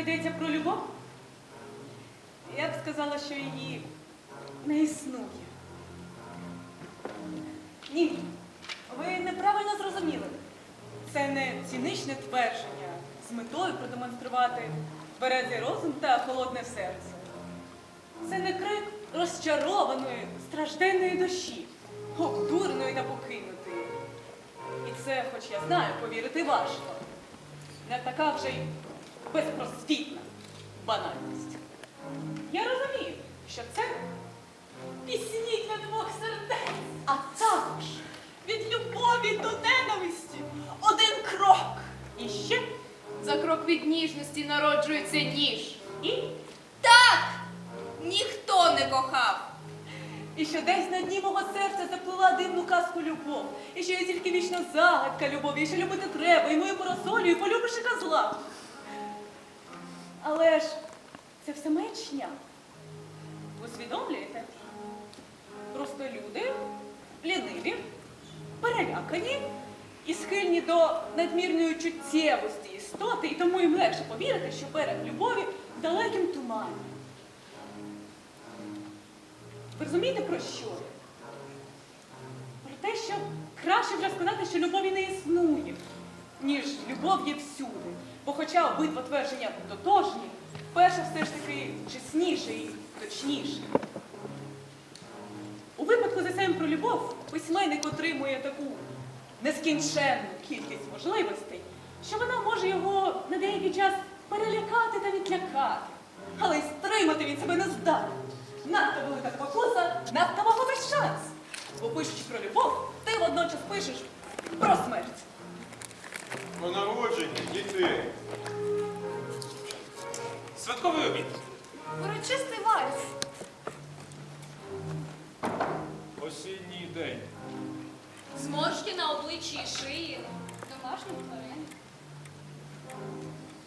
йдеться про любов, я б сказала, що її не існує. Ні, ви неправильно зрозуміли. Це не ціничне твердження з метою продемонструвати тверезий розум та холодне серце. Це не крик розчарованої, стражденної душі, обдуреної та покинутої. І це, хоч я знаю, повірити важко. Не така вже й безпросвітна банальність. Я розумію, що це пісні для двох сердець, а також від любові до ненависті один крок. І ще За крок від ніжності народжується ніж. і, Так! Ніхто не кохав. і що десь на дні мого серця заплила дивну казку любов. І що є тільки вічна загадка любові, і що любити треба, і мою парасолю, і полюбиш і козла. Але ж це все маячня. Усвідомлюєте? Просто люди ліниві, перелякані і схильні до надмірної чуттєвості істоти, і тому їм легше повірити, що берег любові в далекім тумані. Ви розумієте про що? Про те, що краще вже сказати, що любові не існує, ніж любов є всюди. Бо хоча обидва твердження тотожні, перше все ж таки чесніше і точніше. У випадку з есеєм про любов письменник отримує таку нескінченну кількість можливостей, що вона може його на деякий час перелякати та відлякати. Але й стримати він себе не здатен. Надто велика спокуса, надто вагомий шанс. Бо пишучи про любов, ти водночас пишеш про смерть. Про народження дітей. Святковий обід. Урочистий вальс. Осінній день. Зморшки на обличчі і шиї. Домашніх тварин.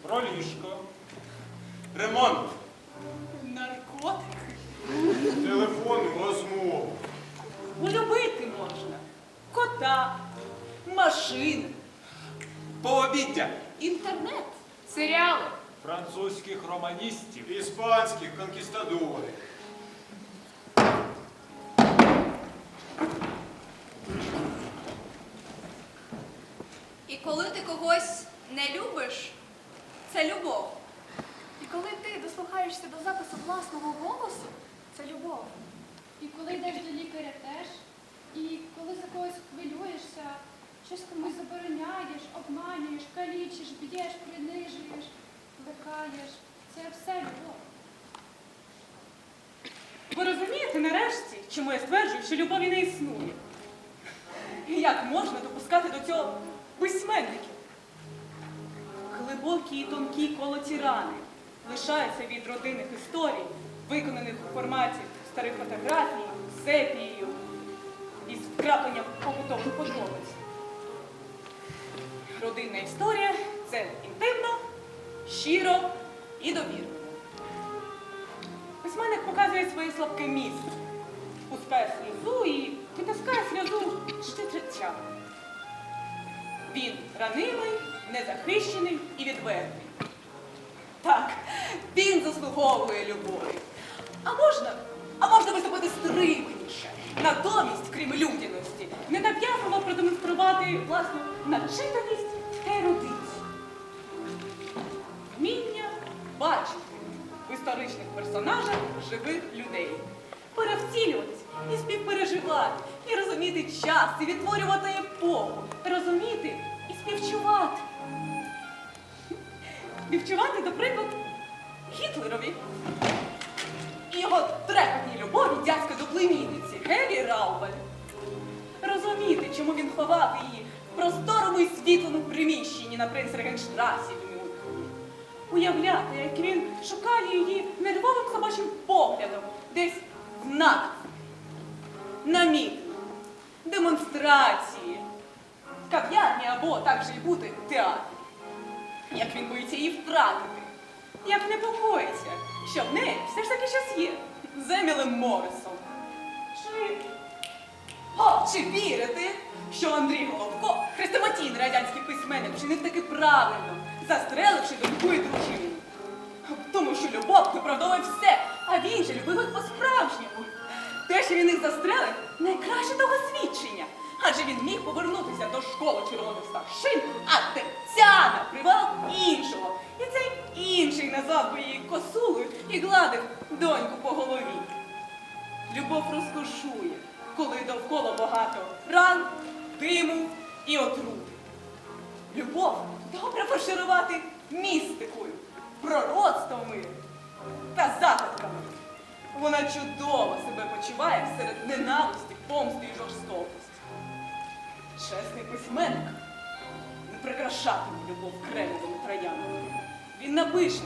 Про ліжко. Ремонт. Наркотики. Телефонну розмову. Улюбити можна. Кота, машини, Пообіддя. інтернет. Серіали. Французьких романістів. Іспанських конкістадорів. І коли ти когось не любиш, це любов. І коли ти дослухаєшся до запису власного голосу, це любов. І коли йдеш до лікаря теж, і коли за когось хвилюєшся, щось комусь забороняєш, обманюєш, калічиш, б'єш, принижуєш, лекаєш, це все любов. Ви розумієте нарешті, чому я стверджую, що любові не існує? І Як можна допускати до цього письменників? Глибокі і тонкі колоті рани лишаються від родинних історій, виконаних у форматі старих фотографій, сепією із вкрапленням побутових подробиць. Родинна історія це інтимно, щиро і довірливо. Письменник показує своє слабке місце, пускає сльозу і витискає сльозу життя. Він ранимий, незахищений і відвертий. Так, він заслуговує любові. А можна, а можна виступити стриманіше. Натомість, крім людяності, не ненав'язливо продемонструвати власну начитаність та ерудицію. Вміння бачити в історичних персонажах живих людей, перевцілюватись і співпереживати, і розуміти час, і відтворювати епоху, розуміти і співчувати. Співчувати, до прикладу, Гітлерові і його трепетній любові дядька до племінниці Гелі Раубаль. Розуміти, чому він ховав її просторому і світлому приміщенні на принц Регенштрасі в Мюнхені. Уявляти, як він шукає її нервовим собачим поглядом, десь в натовпі, на мітингу, демонстрації, кав'ярні або так же й бути театрі. Як він боїться її втратити, як непокоїться, що в неї все ж таки щось є з Емілем Моррисом. Чи о, чи Андрій Головко, радянський письменник, вчинив таки правильно, застреливши доньку і дружину? любов виправдовує все, а він же любив їх по-справжньому. Те, що він їх застрелив, найкраще того свідчення. Адже він міг повернутися до школи червоних старшин, а Тетяна привела іншого. І цей інший назвав би її косулею і гладив доньку по голові. Любов розкошує, коли довкола багато ран, диму і отрути. Любов добре фарширувати містикою, пророцтвами та загадками. Вона чудово себе почуває серед ненависті, помсти і жорстокості. Чесний письменник не прикрашатиме любов кремовими троянами. Він напише,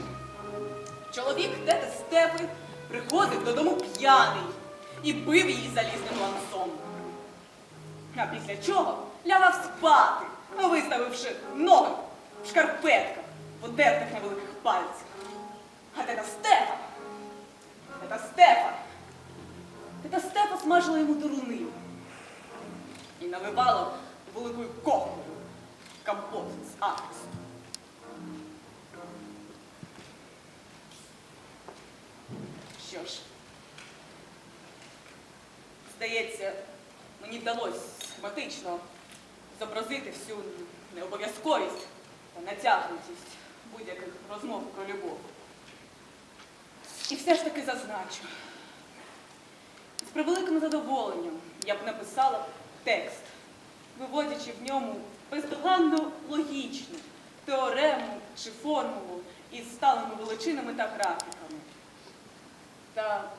чоловік тети Стефи приходив додому п'яний і бив її залізним ланцом. А після чого лягав спати, виставивши ноги в шкарпетках, подертих на великих пальцях. А тета Стефа, тета Стефа, тета Стефа смажила йому дурнину і наливала великою кохнею компот з ахисту. Що ж, здається, мені вдалося схематично зобразити всю необов'язковість та натягнутість будь-яких розмов про любов. І все ж таки зазначу. З превеликим задоволенням я б написала текст, виводячи в ньому бездоганно логічну теорему чи формулу із сталими величинами та графіками. Та,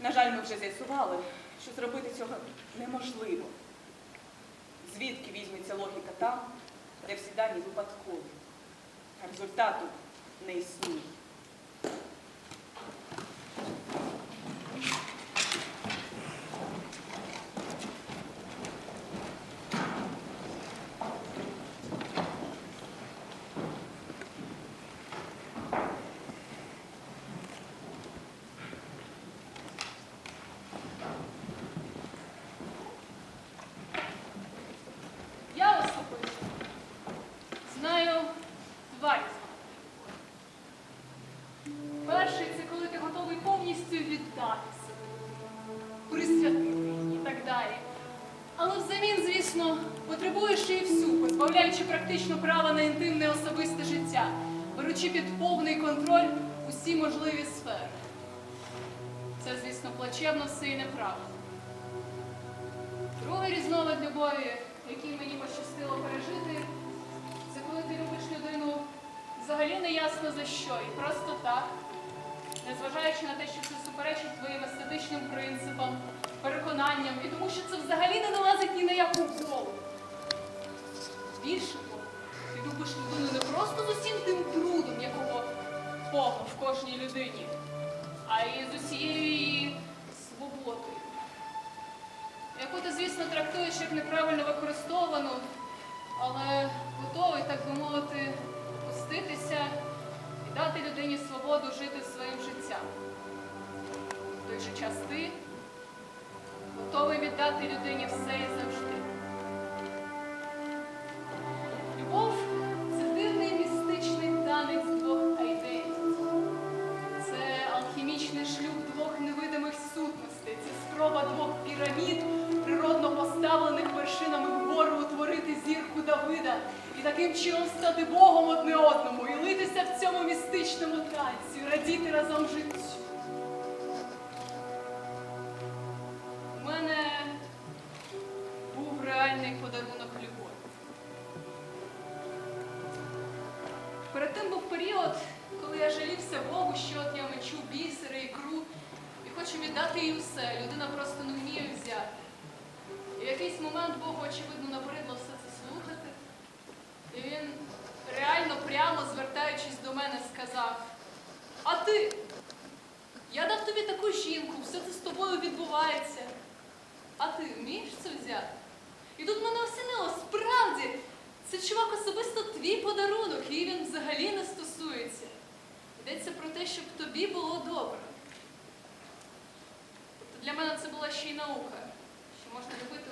на жаль, ми вже з'ясували, що зробити цього неможливо. Звідки візьметься логіка там, де всі дані випадкові, а результату не існує. Позбавляючи практично права на інтимне особисте життя, беручи під повний контроль усі можливі сфери. Це, звісно, плачевно все і неправильно. Другий різновид любові, який мені пощастило пережити, це коли ти любиш людину взагалі не ясно за що, і просто так, незважаючи на те, що це суперечить твоїм естетичним принципам, переконанням, і тому що це взагалі не налазить ні на яку голову. Більше того, ти любиш людину не просто з усім тим трудом, якого Бога в кожній людині, а й з усією її свободою яку ти, звісно, трактуєш як неправильно використовану, але готовий, так би мовити, пуститися і дати людині свободу жити своїм життям. В той же час ти готовий віддати людині все і таким чином стати Богом одне одному і литися в цьому містичному танці, радіти разом життю. У мене був реальний подарунок любові. Перед тим був період, коли я жалівся Богу, що от я мечу бісери, ікру і хочу віддати їй усе. Людина просто не вміє взяти. І в якийсь момент Богу, очевидно, набридло все це слухати. І він реально прямо звертаючись до мене, сказав: А ти? Я дав тобі таку жінку, все це з тобою відбувається. А ти вмієш це взяти? І тут мене осінило, справді, це чувак особисто твій подарунок, і він взагалі не стосується. Йдеться про те, щоб тобі було добре. Тобто для мене це була ще й наука, що можна любити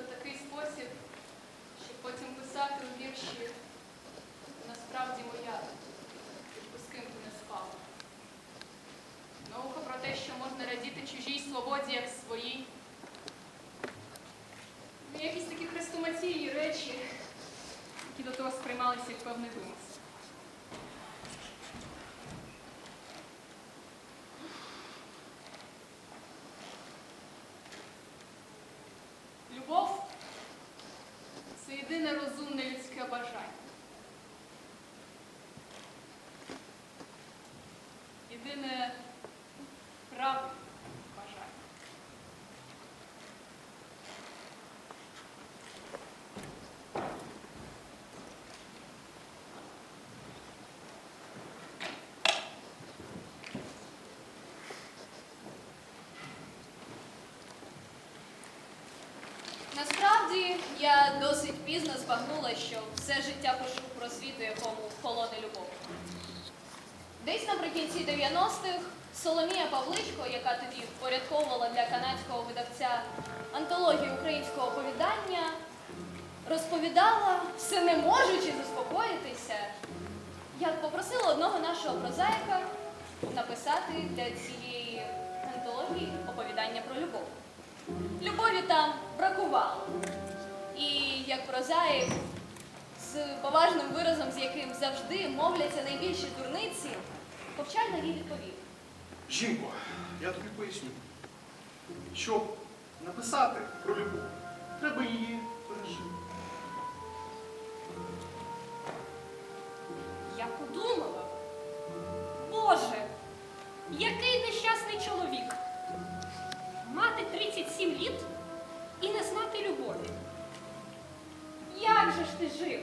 єдине розумне людське бажання. Пізно збагнула, що все життя пишу про світ, у якому холоне любов. Десь наприкінці 90-х Соломія Павличко, яка тоді впорядковувала для канадського видавця антологію українського оповідання, розповідала, все не можучи заспокоїтися, як попросила одного нашого прозаїка написати для цієї антології оповідання про любов. Любові там бракувало. І як прозаїк з поважним виразом, з яким завжди мовляться найбільші дурниці, повчально їй відповів. Жінко, я тобі поясню. Щоб написати про любов, треба її пережити. Я подумала, Боже, який нещасний чоловік. Мати 37 літ і не знати любові. Як же ж ти жив?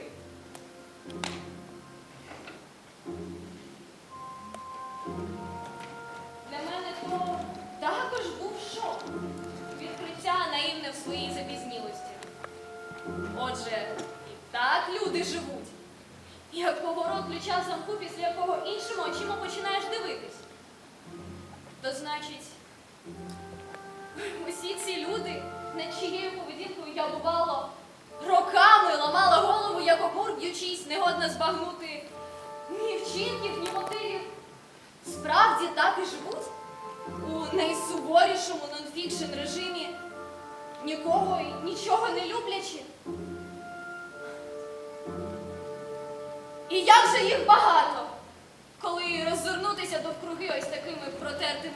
Для мене то також був шок. Відкриття наївне в своїй запізнілості. Отже, і так люди живуть. Як поворот ключа в замку, після якого іншими очима починаєш дивитись. То значить, усі ці люди, над чиєю окур негодна збагнути ні вчинків, ні мотивів. Справді так і живуть? У найсуворішому нонфікшн режимі, нікого і нічого не люблячи. І як же їх багато, коли роззирнутися довкруги ось такими протертими